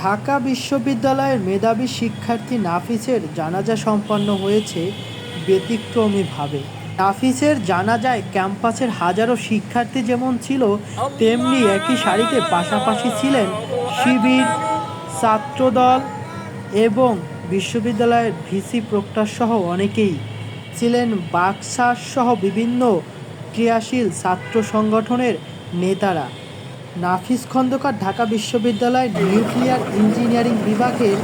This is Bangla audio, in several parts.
ঢাকা বিশ্ববিদ্যালয়ের মেধাবী শিক্ষার্থী নাফিসের জানাজা সম্পন্ন হয়েছে ব্যতিক্রমীভাবে। নাফিসের জানাজায় ক্যাম্পাসের হাজারো শিক্ষার্থী যেমন ছিল, তেমনি একই সারিতে পাশাপাশি ছিলেন শিবির, ছাত্রদল এবং বিশ্ববিদ্যালয়ের ভিসি প্রক্টর সহ অনেকেই। ছিলেন বাক্সার সহ বিভিন্ন ক্রিয়াশীল ছাত্র সংগঠনের নেতারা। নাফিস খন্দকার ঢাকা বিশ্ববিদ্যালয় নিউক্লিয়ার ইঞ্জিনিয়ারিং বিভাগের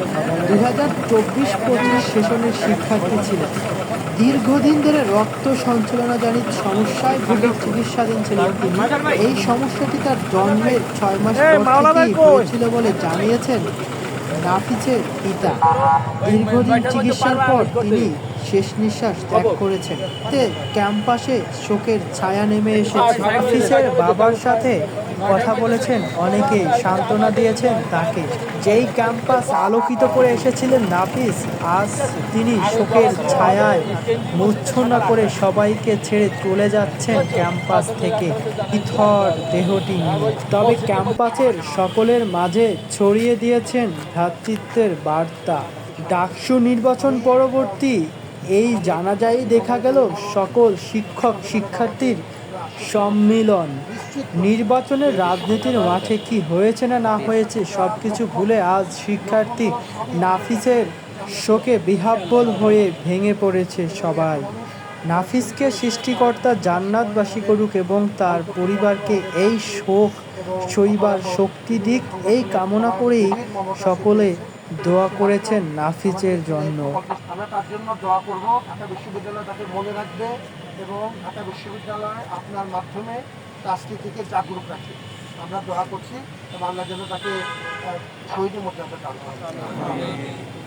দুই হাজার চব্বিশ পঁচিশ সেশনের শিক্ষার্থী ছিলেন। দীর্ঘদিন ধরে রক্ত সঞ্চালনাজনিত সমস্যায় ভুগে চিকিৎসাধীন ছিলেন তিনি। এই সমস্যাটি তার জন্মের ছয় মাস হয়েছিল বলে জানিয়েছেন নাফিসের পিতা। দীর্ঘদিন চিকিৎসার পর তিনি শেষ নিঃশ্বাস ত্যাগ করেছেন। ক্যাম্পাসে শোকের ছায়া নেমে এসেছে। নাফিসের বাবার সাথে কথা বলেছেন অনেকেই সান্ত্বনা দিয়েছেন তাকে। যেই ক্যাম্পাস আলোকিত করে এসেছিলেন নাফিস আজ তিনি শোকের ছায়ায় মূর্ছনা করে সবাইকে ছেড়ে চলে যাচ্ছেন ক্যাম্পাস থেকে। ইথর দেহটি নিয়ে। তবে ক্যাম্পাসের সকলের মাঝে ছড়িয়ে দিয়েছেন ভ্রাতৃত্বের বার্তা। ডাকসু নির্বাচন পরবর্তী এই জানাজাই দেখা গেল সকল শিক্ষক শিক্ষার্থীর সম্মিলন। নির্বাচনের রাজনীতির মাঠে কি হয়েছে না না হয়েছে সব কিছু ভুলে আজ শিক্ষার্থী নাফিসের শোকে বিহাব্বল হয়ে ভেঙে পড়েছে সবাই। নাফিসকে সৃষ্টিকর্তা জান্নাতবাসী করুক এবং তার পরিবারকে এই শোক সইবার শক্তি দিক, এই কামনা করেই সকলে দোয়া করেছেন নাফিসের জন্য। আমরা তার জন্য দোয়া করব। ঢাকা বিশ্ববিদ্যালয় তাকে মনে রাখবে এবং ঢাকা বিশ্ববিদ্যালয় আপনার মাধ্যমে রাজনীতিকে জাগরুক রাখে। আমরা দোয়া করছি এবং আমরা যেন তাকে শহীদ মধ্যে দান করেন